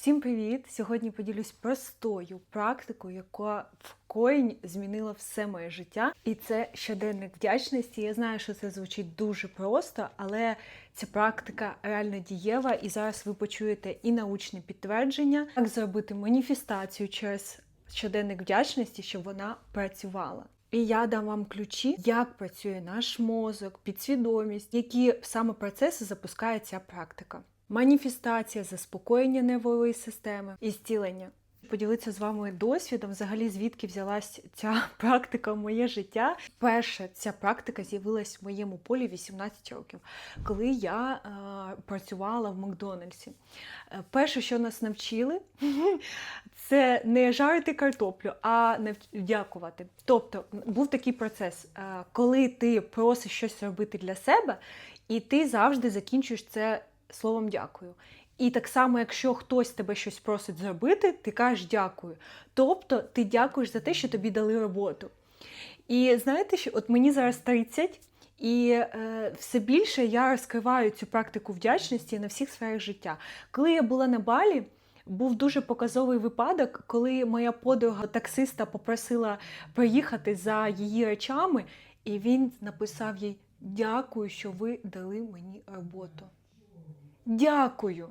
Всім привіт! Сьогодні поділюсь простою практикою, яка в корінь змінила все моє життя. І це щоденник вдячності. Я знаю, що це звучить дуже просто, але ця практика реально дієва, і зараз ви почуєте і научне підтвердження, як зробити маніфестацію через щоденник вдячності, щоб вона працювала. І я дам вам ключі, як працює наш мозок, підсвідомість, які саме процеси запускає ця практика. Маніфестація, заспокоєння нервової системи і зцілення. Поділитися з вами досвідом, взагалі звідки взялась ця практика в моє життя. Перша ця практика з'явилась в моєму полі 18 років, коли я е, працювала в Макдональдсі. Е, перше, що нас навчили, це не жарити картоплю, а навч... дякувати. Тобто був такий процес, е, коли ти просиш щось робити для себе, і ти завжди закінчуєш це словом дякую. І так само, якщо хтось тебе щось просить зробити, ти кажеш дякую. Тобто ти дякуєш за те, що тобі дали роботу. І знаєте, що от мені зараз 30, і е, все більше я розкриваю цю практику вдячності на всіх сферах життя. Коли я була на балі, був дуже показовий випадок, коли моя подруга таксиста попросила приїхати за її речами, і він написав їй: Дякую, що ви дали мені роботу. Дякую.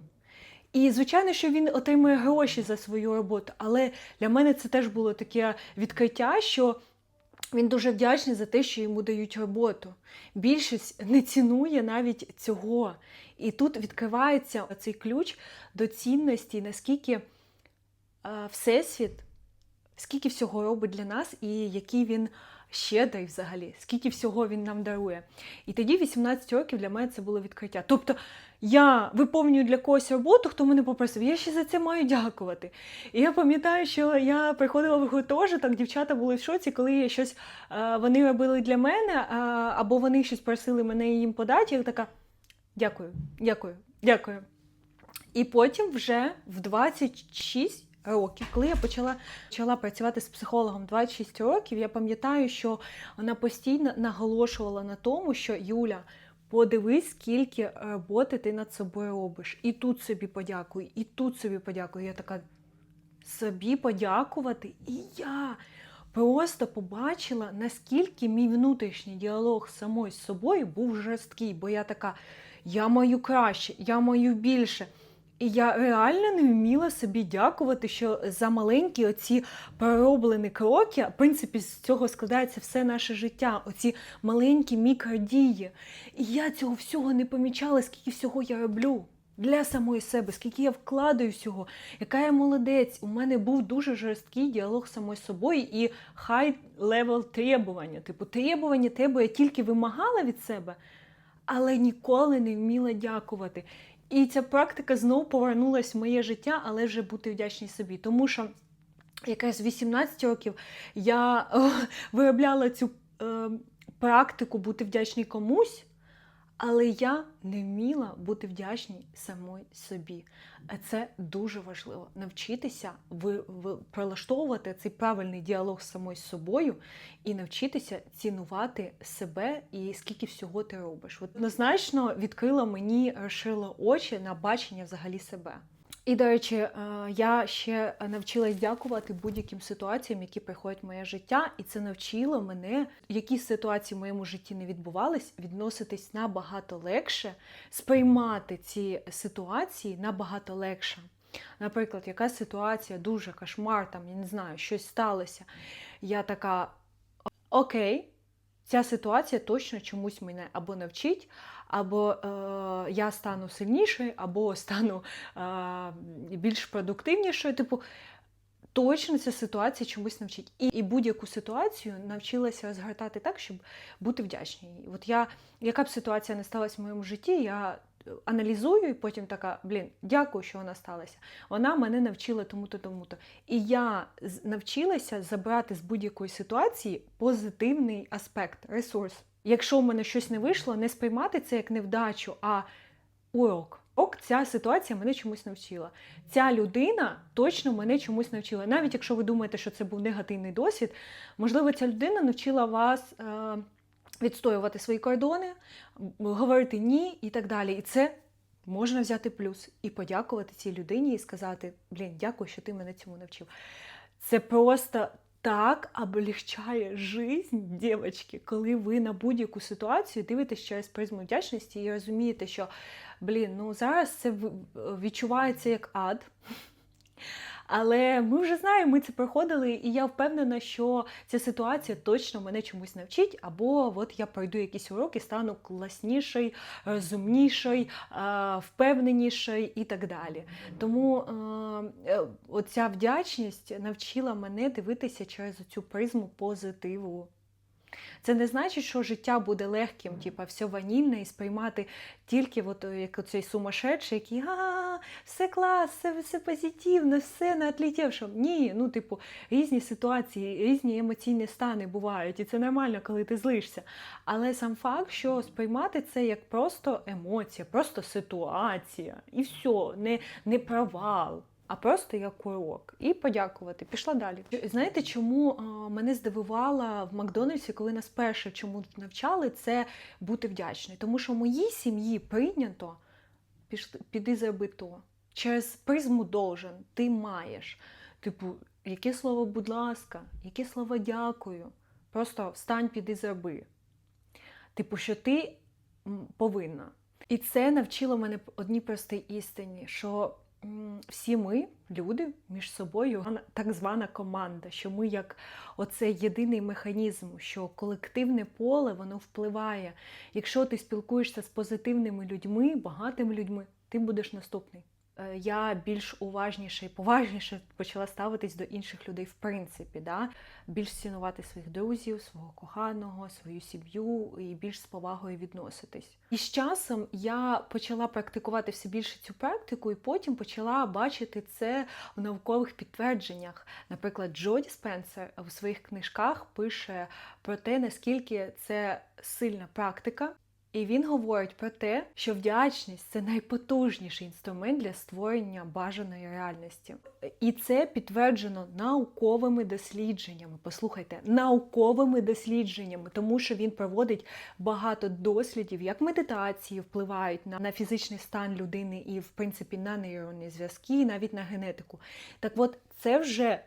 І, звичайно, що він отримує гроші за свою роботу, але для мене це теж було таке відкриття, що він дуже вдячний за те, що йому дають роботу. Більшість не цінує навіть цього. І тут відкривається цей ключ до цінності, наскільки е, Всесвіт, скільки всього робить для нас, і який він щедрий взагалі, скільки всього він нам дарує. І тоді 18 років для мене це було відкриття. Тобто я виповнюю для когось роботу, хто мене попросив, я ще за це маю дякувати. І я пам'ятаю, що я приходила в гуртожиток, дівчата були в шоці, коли я щось е, вони робили для мене, е, або вони щось просили мене їм подати. Я така дякую, дякую, дякую. І потім вже в 26 років, коли я почала почала працювати з психологом 26 років, я пам'ятаю, що вона постійно наголошувала на тому, що Юля. Подивись, скільки роботи ти над собою робиш. І тут собі подякуй, і тут собі подякуй. Я така собі подякувати. І я просто побачила, наскільки мій внутрішній діалог самою собою був жорсткий, бо я така, я маю краще, я маю більше. І я реально не вміла собі дякувати, що за маленькі оці пророблені кроки, в принципі, з цього складається все наше життя, оці маленькі мікродії. І я цього всього не помічала, скільки всього я роблю для самої себе, скільки я вкладаю всього, яка я молодець. У мене був дуже жорсткий діалог з самою собою і хай левел требування. Типу, требування тебе я тільки вимагала від себе, але ніколи не вміла дякувати. І ця практика знову повернулася в моє життя, але вже бути вдячній собі. Тому що якраз з 18 років я о, виробляла цю е, практику бути вдячній комусь, але я не вміла бути вдячній самій собі. А це дуже важливо навчитися ви, прилаштовувати цей правильний діалог з самою собою і навчитися цінувати себе і скільки всього ти робиш. Однозначно відкрила мені, розширила очі на бачення взагалі себе. І, до речі, е, я ще навчилась дякувати будь-яким ситуаціям, які приходять в моє життя, і це навчило мене, які ситуації в моєму житті не відбувались, відноситись набагато легше, сприймати ці ситуації набагато легше. Наприклад, яка ситуація дуже кошмар, там, я не знаю, щось сталося. Я така окей, ця ситуація точно чомусь мене або навчить, або е, я стану сильнішою, або стану е, більш продуктивнішою. Типу, точно ця ситуація чомусь навчить. І, і будь-яку ситуацію навчилася розгортати так, щоб бути вдячною. От я, яка б ситуація не сталася в моєму житті, я аналізую і потім така, блін, дякую, що вона сталася. Вона мене навчила тому-то, тому-то. І я навчилася забрати з будь-якої ситуації позитивний аспект, ресурс. Якщо в мене щось не вийшло, не сприймати це як невдачу, а урок. Ок, ця ситуація мене чомусь навчила. Ця людина точно мене чомусь навчила. Навіть якщо ви думаєте, що це був негативний досвід, можливо, ця людина навчила вас е, відстоювати свої кордони, говорити ні і так далі. І це можна взяти плюс і подякувати цій людині і сказати: Блін, дякую, що ти мене цьому навчив. Це просто так облегчає жизнь, дівчатки, коли ви на будь-яку ситуацію дивитесь через призму вдячності і розумієте, що блін, ну зараз це відчувається як ад. Але ми вже знаємо, ми це проходили, і я впевнена, що ця ситуація точно мене чомусь навчить, або от я пройду якісь уроки, стану класніший, розумніший, впевненіший і так далі. Тому е, оця вдячність навчила мене дивитися через цю призму позитиву. Це не значить, що життя буде легким, типа все ванільне, і сприймати тільки от, е, як оцей сумасшедший, який а, все клас, все, все позитивно, все на отлетівшому. Ні, ну, типу, різні ситуації, різні емоційні стани бувають, і це нормально, коли ти злишся. Але сам факт, що сприймати це як просто емоція, просто ситуація, і все, не, не провал. А просто як урок. І подякувати. Пішла далі. Знаєте, чому мене здивувала в Макдональдсі, коли нас перше чому навчали, це бути вдячною. Тому що в моїй сім'ї прийнято піди зроби то. Через призму должен, ти маєш. Типу, яке слово, будь ласка, яке слово дякую. Просто встань, піди зроби. Типу, що ти повинна. І це навчило мене одній простій істині, що всі ми, люди, між собою, так звана команда, що ми як оце єдиний механізм, що колективне поле воно впливає. Якщо ти спілкуєшся з позитивними людьми, багатими людьми, ти будеш наступний. Е, Я більш уважніше і поважніше почала ставитись до інших людей в принципі, да? більш цінувати своїх друзів, свого коханого, свою сім'ю і більш з повагою відноситись. І з часом я почала практикувати все більше цю практику, і потім почала бачити це в наукових підтвердженнях. Наприклад, Джоді Спенсер у своїх книжках пише про те, наскільки це сильна практика. І він говорить про те, що вдячність це найпотужніший інструмент для створення бажаної реальності. І це підтверджено науковими дослідженнями. Послухайте, науковими дослідженнями, тому що він проводить багато дослідів, як медитації впливають на, на фізичний стан людини і, в принципі, на нейронні зв'язки, і навіть на генетику. Так от, це вже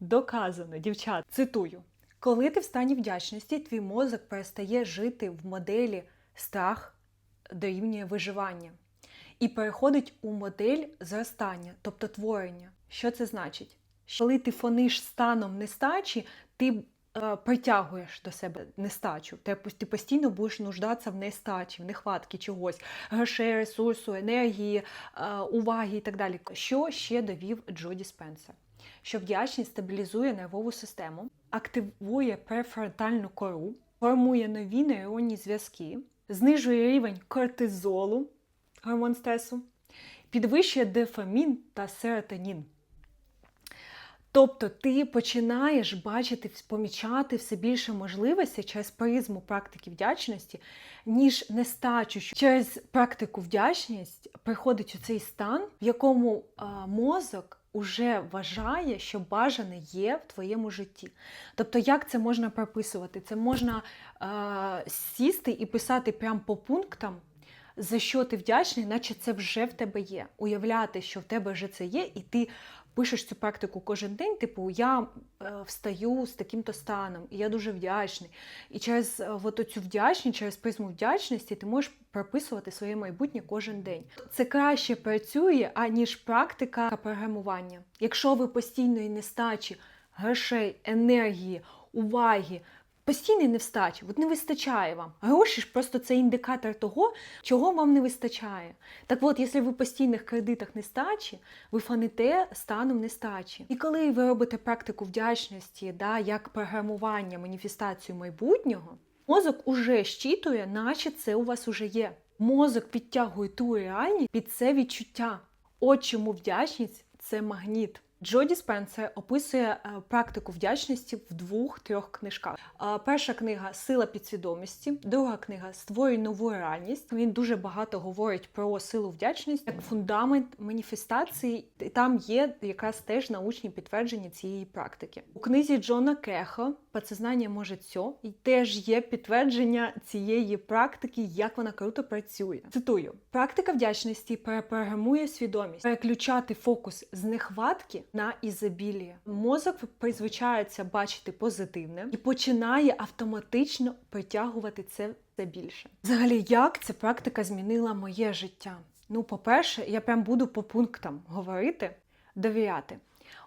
доказано, дівчат. Цитую: коли ти в стані вдячності, твій мозок перестає жити в моделі страх дорівнює виживання і переходить у модель зростання, тобто творення. Що це значить? Коли ти фониш станом нестачі, ти е, притягуєш до себе нестачу. Ти, ти постійно будеш нуждатися в нестачі, в нехватки чогось, грошей, ресурсу, енергії, е, уваги і так далі. Що ще довів Джоді Спенсер? Що вдячність стабілізує нервову систему, активує префронтальну кору, формує нові нейронні зв'язки, знижує рівень кортизолу, гормон стресу, підвищує дофамін та серотонін. Тобто ти починаєш бачити, помічати все більше можливостей через призму практики вдячності, ніж нестачу. Через практику вдячність приходить у цей стан, в якому мозок уже вважає, що бажане є в твоєму житті. Тобто, як це можна прописувати? Це можна е, сісти і писати прямо по пунктам. За що ти вдячний, наче це вже в тебе є. Уявляти, що в тебе вже це є, і ти пишеш цю практику кожен день, типу, я е, встаю з таким-то станом, і я дуже вдячний. І через е, от цю вдячність, через призму вдячності ти можеш прописувати своє майбутнє кожен день. Це краще працює, аніж практика програмування. Якщо ви постійної нестачі грошей, енергії, уваги, постійний невстачі, от не вистачає вам. Гроші ж просто це індикатор того, чого вам не вистачає. Так от, якщо ви в постійних кредитах нестачі, ви фаните станом нестачі. І коли ви робите практику вдячності, да, як програмування, маніфестацію майбутнього, мозок уже щитує, наче це у вас уже є. Мозок підтягує ту реальність під це відчуття. От чому вдячність це магніт. Джо Діспенсер описує е, практику вдячності в двох-трьох книжках. Е, Перша книга Сила підсвідомості, друга книга Створюй нову реальність. Він дуже багато говорить про силу вдячності як фундамент маніфестації. І Там є якраз теж научні підтвердження цієї практики. У книзі Джона Кехо «Подсознання може цьо» і теж є підтвердження цієї практики, як вона круто працює. Цитую: практика вдячності перепрограмує свідомість, переключати фокус з нехватки на ізобілі. Мозок призвичається бачити позитивне і починає автоматично притягувати це все більше. Взагалі, як ця практика змінила моє життя? Ну, по-перше, я прям буду по пунктам говорити, довіряти.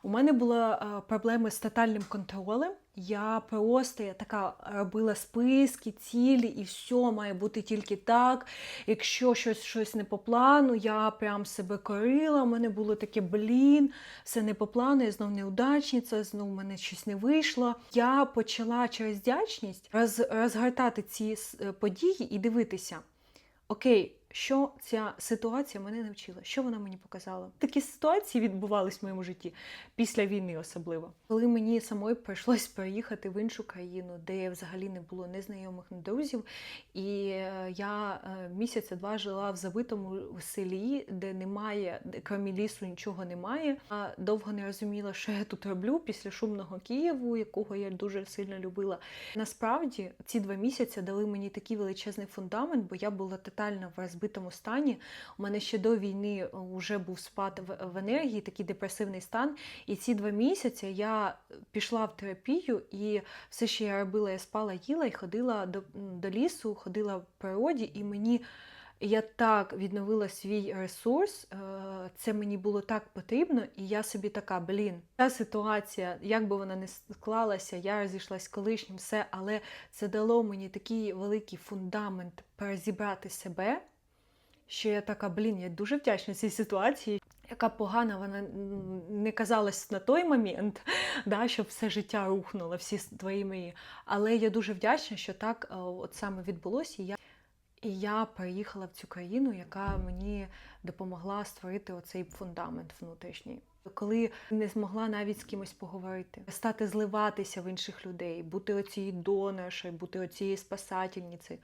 У мене були е, проблеми з тотальним контролем. Я просто я така робила списки, цілі, і все має бути тільки так. Якщо щось щось не по плану, я прям себе корила. У мене було таке блін, все не по плану, я знов неудачниця, знов в мене щось не вийшло. Я почала через вдячність роз, розгортати ці е, події і дивитися. Окей, що ця ситуація мене навчила? Що вона мені показала? Такі ситуації відбувались в моєму житті після війни, особливо. Коли мені самої прийшлось переїхати в іншу країну, де взагалі не було незнайомих ні друзів, і е, я е, місяця два жила в забитому селі, де немає, крім лісу нічого немає. А довго не розуміла, що я тут роблю після шумного Києву, якого я дуже сильно любила. Насправді ці два місяці дали мені такий величезний фундамент, бо я була тотально в розбитому стані. У мене ще до війни вже був спад в, в енергії, такий депресивний стан. І ці два місяці я пішла в терапію, і все, що я робила, я спала, їла і ходила до, до лісу, ходила в природі, і мені. Я так відновила свій ресурс, е, це мені було так потрібно, і я собі така, блін, ця ситуація, як би вона не склалася, я розійшлась з колишнім, все, але це дало мені такий великий фундамент перезібрати себе, що я така, блін, я дуже вдячна цій ситуації. Яка погана вона не казалась на той момент, да, щоб все життя рухнуло, всі твої мої. Але я дуже вдячна, що так е, от саме відбулося. І я, і я переїхала в цю країну, яка мені допомогла створити оцей фундамент внутрішній. Коли не змогла навіть з кимось поговорити, стати зливатися в інших людей, бути оцією доноршою, бути оцією спасательницею,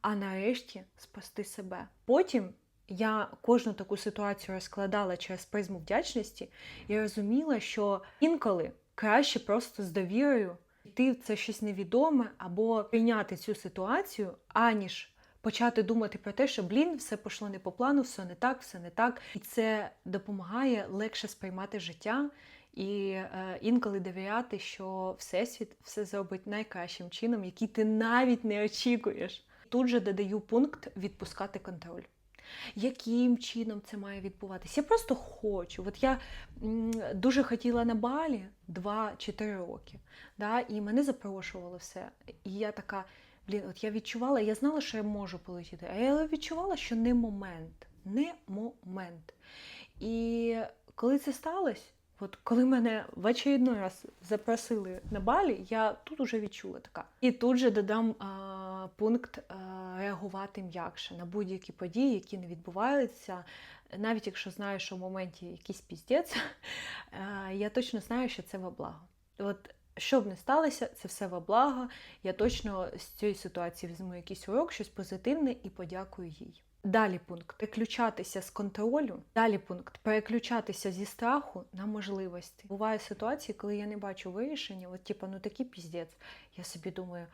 а нарешті спасти себе. Потім я кожну таку ситуацію розкладала через призму вдячності і розуміла, що інколи краще просто з довірою йти в це щось невідоме або прийняти цю ситуацію, аніж почати думати про те, що блін, все пішло не по плану, все не так, все не так. І це допомагає легше сприймати життя. І е, інколи довіряти, що Всесвіт все зробить найкращим чином, який ти навіть не очікуєш. Тут же додаю пункт відпускати контроль. Яким чином це має відбуватися? Я просто хочу. От я дуже хотіла на балі 2 чи 3 роки, да, і мене запрошувало все. І я така, блін, от я відчувала, я знала, що я можу полетіти, а я відчувала, що не момент. Не момент. І коли це сталося, от коли мене в очередной раз запросили на балі, я тут уже відчула така. І тут же додам а, пункт а, реагувати м'якше на будь-які події, які не відбуваються. Навіть якщо знаю, що в моменті якийсь піздець, я точно знаю, що це во благо. От що б не сталося, це все во благо. Я точно з цієї ситуації візьму якийсь урок, щось позитивне і подякую їй. Далі пункт переключатися з контролю. Далі пункт переключатися зі страху на можливості. Буває ситуації, коли я не бачу вирішення, от типу, ну такий піздець. Я собі думаю,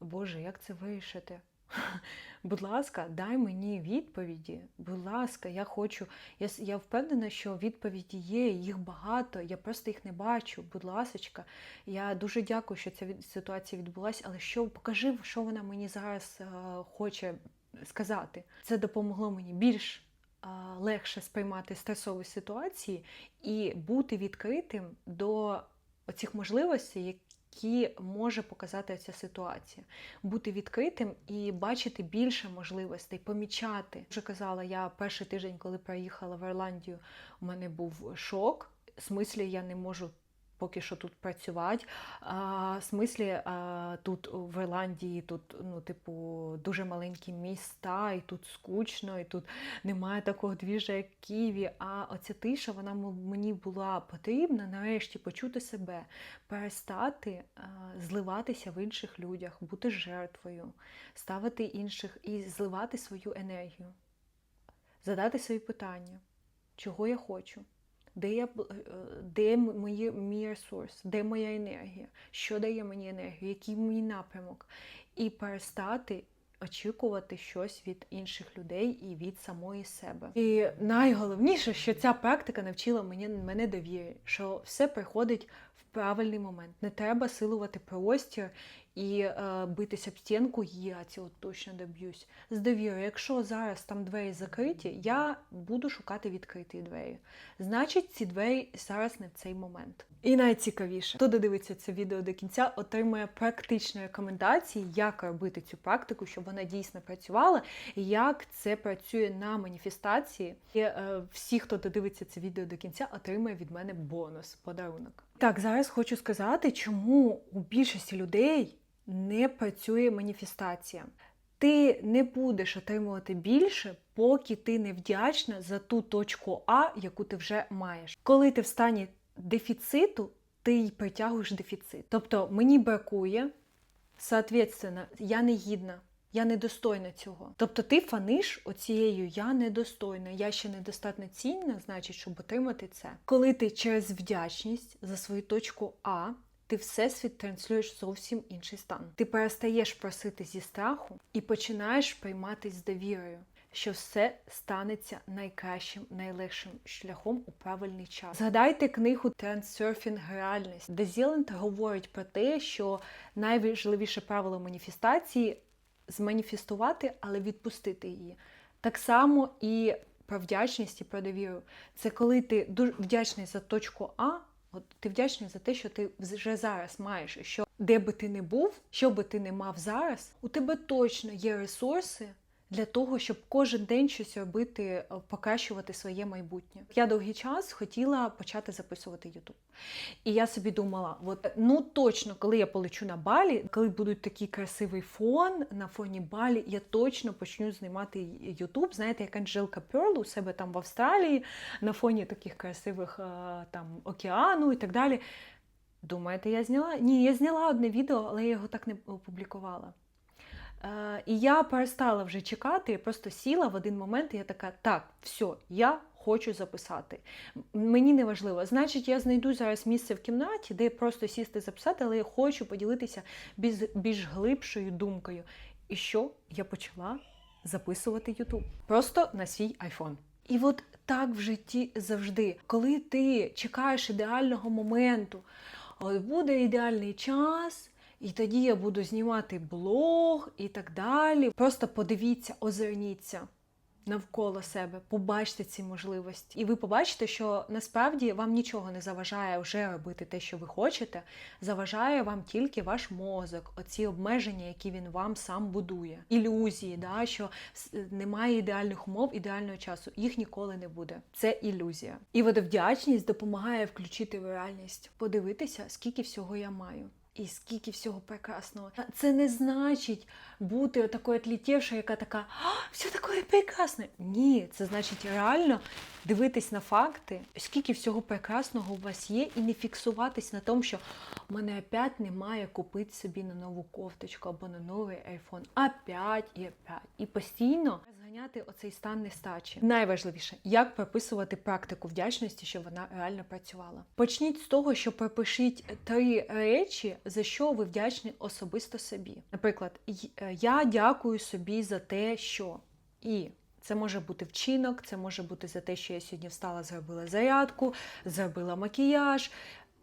Боже, як це вирішити? Будь ласка, дай мені відповіді. Будь ласка, я хочу. Я, я впевнена, що відповіді є, їх багато. Я просто їх не бачу. Будь ласочка, я дуже дякую, що ця ситуація відбулася. Але що покажи, що вона мені зараз е, хоче сказати. Це допомогло мені більш е, легше сприймати стресові ситуації і бути відкритим до цих можливостей, які може показати ця ситуація. Бути відкритим і бачити більше можливостей, помічати. Вже казала, я перший тиждень, коли приїхала в Ірландію, у мене був шок. В смислі, я не можу поки що тут працювати. А, в смислі, а, тут в Ірландії тут, ну, типу, дуже маленькі міста, і тут скучно, і тут немає такого двіжа, як в Києві. А оця тиша, вона мені була потрібна нарешті почути себе, перестати а, зливатися в інших людях, бути жертвою, ставити інших і зливати свою енергію, задати свої питання, чого я хочу. Де, я, е, де мої, мій ресурс, де моя енергія, що дає мені енергію, який мій напрямок, і перестати очікувати щось від інших людей і від самої себе. І найголовніше, що ця практика навчила мені, мене довірі, що все приходить в правильний момент. Не треба силувати простір і е, битися об стінку, я цього точно доб'юсь. З довірою, якщо зараз там двері закриті, я буду шукати відкриті двері. Значить, ці двері зараз не в цей момент. І найцікавіше, хто додивиться це відео до кінця, отримує практичні рекомендації, як робити цю практику, щоб вона дійсно працювала, і як це працює на маніфестації. І е, всі, хто додивиться це відео до кінця, отримує від мене бонус, подарунок. Так, зараз хочу сказати, чому у більшості людей не працює маніфестація. Ти не будеш отримувати більше, поки ти не вдячна за ту точку А, яку ти вже маєш. Коли ти в стані дефіциту, ти й притягуєш дефіцит. Тобто мені бракує, соответственно, я не гідна. Я недостойна цього. Тобто ти фаниш оцією я недостойна, я ще недостатньо цінна, значить, щоб отримати це. Коли ти через вдячність за свою точку А, ти всесвіт транслюєш зовсім інший стан. Ти перестаєш просити зі страху і починаєш приймати з довірою, що все станеться найкращим, найлегшим шляхом у правильний час. Згадайте книгу Трансерфінг реальність, де Зіленд говорить про те, що найважливіше правило маніфестації зманіфестувати, але відпустити її. Так само і про вдячність і про довіру. Це коли ти дуже вдячний за точку А, от ти вдячний за те, що ти вже зараз маєш, що де би ти не був, що би ти не мав зараз, у тебе точно є ресурси. Для того, щоб кожен день щось робити, е, покращувати своє майбутнє. Я довгий час хотіла почати записувати YouTube. І я собі думала: от ну точно, коли я полечу на балі, коли буде такий красивий фон на фоні балі, я точно почну знімати YouTube. Знаєте, як Анжелка Перл у себе там в Австралії, на фоні таких красивих е, там океану і так далі. Думаєте, я зняла? Ні, я зняла одне відео, але я його так не опублікувала. Е, І я перестала вже чекати, просто сіла в один момент, і я така, так, все, я хочу записати. Мені не важливо. Значить, я знайду зараз місце в кімнаті, де просто сісти записати, але я хочу поділитися більш, більш глибшою думкою. І що? Я почала записувати YouTube. Просто на свій iPhone. І от так в житті завжди, коли ти чекаєш ідеального моменту, буде ідеальний час, і тоді я буду знімати блог і так далі. Просто подивіться, озирніться навколо себе, побачте ці можливості. І ви побачите, що насправді вам нічого не заважає вже робити те, що ви хочете. Заважає вам тільки ваш мозок, оці обмеження, які він вам сам будує. Ілюзії, да, що немає ідеальних умов, ідеального часу. Їх ніколи не буде. Це ілюзія. І от вдячність допомагає включити в реальність, подивитися, скільки всього я маю. І скільки всього прекрасного. Це не значить бути такою отлітєвшою, яка така «А, все таке прекрасне. Ні, це значить реально дивитись на факти, скільки всього прекрасного у вас є, і не фіксуватись на тому, що в мене опять немає купити собі на нову кофточку або на новий айфон. Опять і опять. І постійно зганяти оцей стан нестачі. Найважливіше, як прописувати практику вдячності, щоб вона реально працювала. Почніть з того, що пропишіть три речі, за що ви вдячні особисто собі. Наприклад, е, я дякую собі за те, що і. Це може бути вчинок, це може бути за те, що я сьогодні встала, зробила зарядку, зробила макіяж,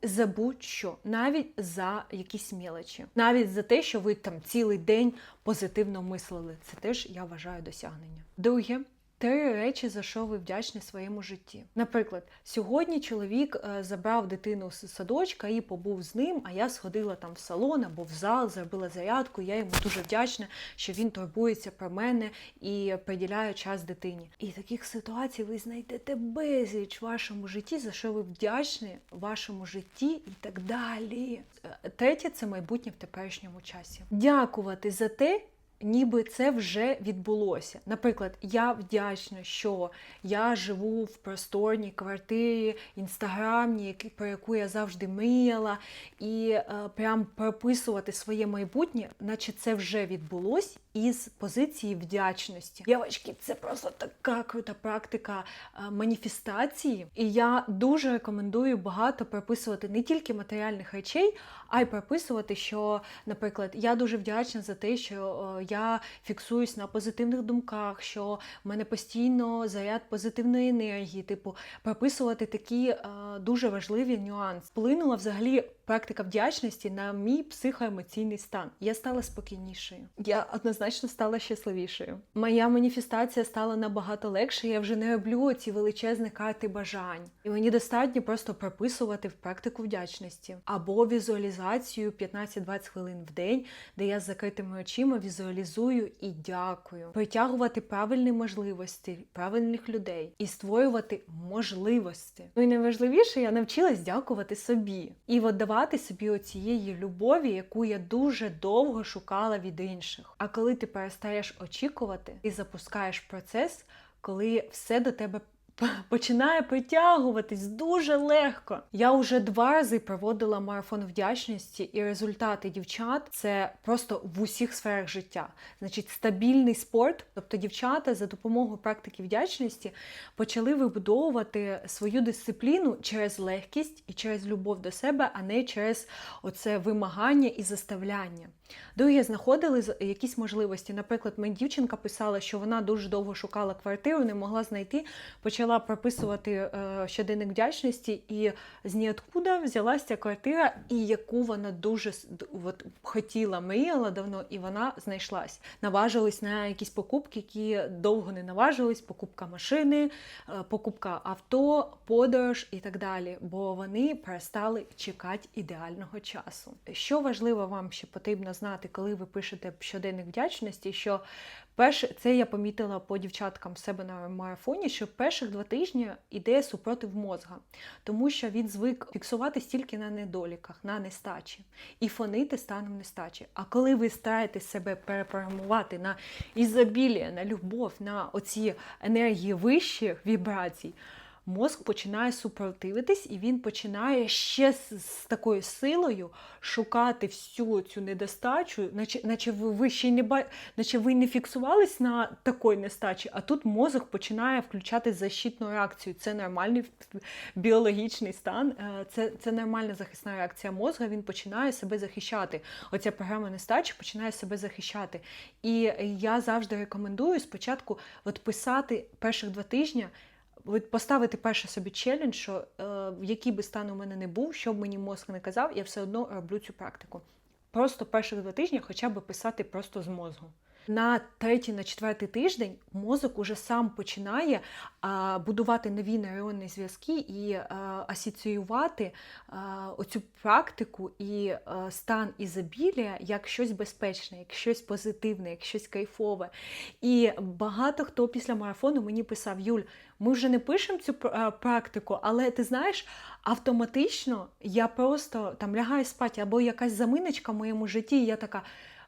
за будь-що, навіть за якісь мелочі, навіть за те, що ви там цілий день позитивно мислили. Це теж я вважаю досягнення. Друге, Три речі, за що ви вдячні своєму житті. Наприклад, сьогодні чоловік е, забрав дитину з садочка і побув з ним, а я сходила там в салон або в зал, зробила зарядку. Я йому дуже вдячна, що він турбується про мене і приділяє час дитині. І таких ситуацій ви знайдете безліч в вашому житті, за що ви вдячні вашому житті і так далі. Е, Третє це майбутнє в теперішньому часі. Дякувати за те, ніби це вже відбулося. Наприклад, я вдячна, що я живу в просторній квартирі, інстаграмній, про яку я завжди мріяла, і е, прям прописувати своє майбутнє, наче це вже відбулось із позиції вдячності. Дівчатки, це просто така крута практика е, маніфестації. І я дуже рекомендую багато прописувати не тільки матеріальних речей, а й прописувати, що, наприклад, я дуже вдячна за те, що е, я фіксуюсь на позитивних думках, що в мене постійно заряд позитивної енергії, типу, прописувати такі е, дуже важливі нюанси. Вплинула взагалі практика вдячності на мій психоемоційний стан. Я стала спокійнішою. Я однозначно стала щасливішою. Моя маніфестація стала набагато легше. Я вже не роблю ці величезні карти бажань. І мені достатньо просто прописувати в практику вдячності або візуалізацію 15-20 хвилин в день, де я з закритими очима візуалізую і дякую, притягувати правильні можливості, правильних людей і створювати можливості. Ну і найважливіше, я навчилась дякувати собі і віддавати собі оцієї любові, яку я дуже довго шукала від інших. А коли ти перестаєш очікувати, ти запускаєш процес, коли все до тебе починає притягуватись дуже легко. Я вже два рази проводила марафон вдячності, і результати дівчат це просто в усіх сферах життя. Значить, стабільний спорт, тобто дівчата за допомогою практики вдячності почали вибудовувати свою дисципліну через легкість і через любов до себе, а не через оце вимагання і заставляння. Друге, знаходили якісь можливості. Наприклад, мені дівчинка писала, що вона дуже довго шукала квартиру, не могла знайти, почала прописувати е, щоденник вдячності, і з ніоткуда взялася ця квартира, і яку вона дуже от, хотіла, мріяла давно, і вона знайшлась. Наважились на якісь покупки, які довго не наважились: покупка машини, е, покупка авто, подорож і так далі. Бо вони перестали чекати ідеального часу. Що важливо вам ще потрібно знати, коли ви пишете щоденник вдячності, що перше, це я помітила по дівчаткам в себе на марафоні, що перших два тижні іде супротив мозга, тому що він звик фіксуватись тільки на недоліках, на нестачі і фонити станом нестачі. А коли ви стараєтесь себе перепрограмувати на ізобілія, на любов, на оці енергії вищих вібрацій. Мозк починає супротивитись, і він починає ще з, з такою силою шукати всю цю недостачу, наче, наче ви, ще не ба... наче ви не фіксувались на такої нестачі, а тут мозок починає включати защитну реакцію. Це нормальний біологічний стан, е, це, це нормальна захисна реакція мозга. Він починає себе захищати. Оця програма нестачі починає себе захищати. І я завжди рекомендую спочатку от писати перших два тижні. Поставити перше собі челендж, що е, в який би стан у мене не був, що б мені мозк не казав, я все одно роблю цю практику. Просто перших два тижні хоча б писати просто з мозгу. На третій, на четвертий тиждень мозок уже сам починає а, будувати нові нейронні зв'язки і а, асоціювати а, оцю практику і а, стан ізобілія як щось безпечне, як щось позитивне, як щось кайфове. І багато хто після марафону мені писав: Юль, ми вже не пишемо цю практику, але ти знаєш, автоматично я просто там лягаю спати, або якась заминочка в моєму житті, і я така.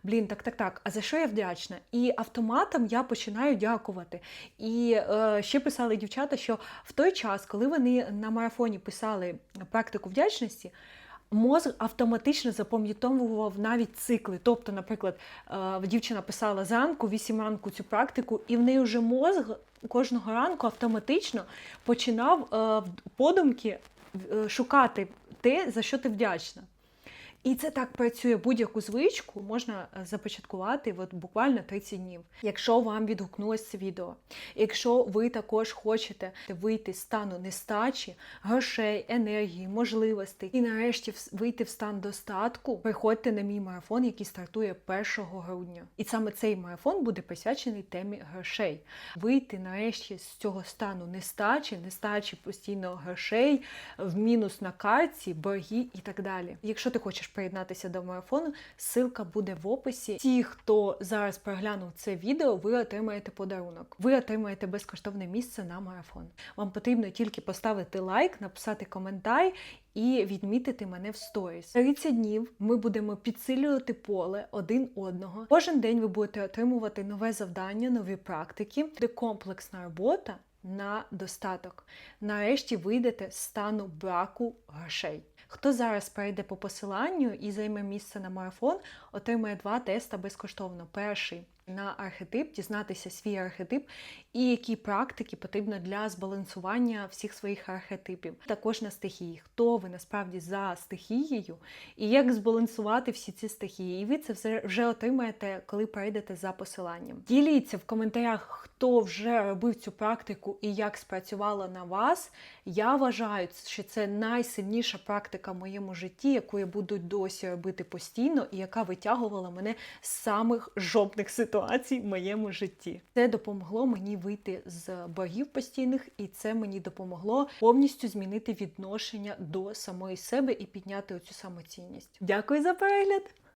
Блін, так, так, так. А за що я вдячна? І автоматом я починаю дякувати. І е, ще писали дівчата, що в той час, коли вони на марафоні писали практику вдячності, мозк автоматично запам'ятовував навіть цикли. Тобто, наприклад, е, дівчина писала зранку, 8 ранку цю практику, і в неї вже мозг кожного ранку автоматично починав е, подумки е, шукати те, за що ти вдячна. І це так працює будь-яку звичку можна е, започаткувати от буквально 30 днів. Якщо вам відгукнулося це відео, якщо ви також хочете вийти з стану нестачі, грошей, енергії, можливостей і нарешті вийти в стан достатку, приходьте на мій марафон, який стартує 1 грудня. І саме цей марафон буде присвячений темі грошей. Вийти нарешті з цього стану нестачі, нестачі постійно грошей, в мінус на карті, борги і так далі. Якщо ти хочеш приєднатися до марафону, ссылка буде в описі. Ті, хто зараз переглянув це відео, ви отримаєте подарунок. Ви отримаєте безкоштовне місце на марафон. Вам потрібно тільки поставити лайк, написати коментар і відмітити мене в сторіс. 30 днів ми будемо підсилювати поле один одного. Кожен день ви будете отримувати нове завдання, нові практики, буде комплексна робота на достаток. Нарешті вийдете з стану браку грошей. Хто зараз перейде по посиланню і займе місце на марафон, отримає два теста безкоштовно. Перший на архетип, дізнатися свій архетип і які практики потрібно для збалансування всіх своїх архетипів. Також на стихії, хто ви насправді за стихією, і як збалансувати всі ці стихії. І ви це все вже отримаєте, коли перейдете за посиланням. Діліться в коментарях, хто вже робив цю практику і як спрацювала на вас. Я вважаю, що це найсильніша практика в моєму житті, яку я буду досі робити постійно, і яка витягувала мене з самих жопних ситуацій в моєму житті. Це допомогло мені вийти з боргів постійних, і це мені допомогло повністю змінити відношення до самої себе і підняти оцю самоцінність. Дякую за перегляд!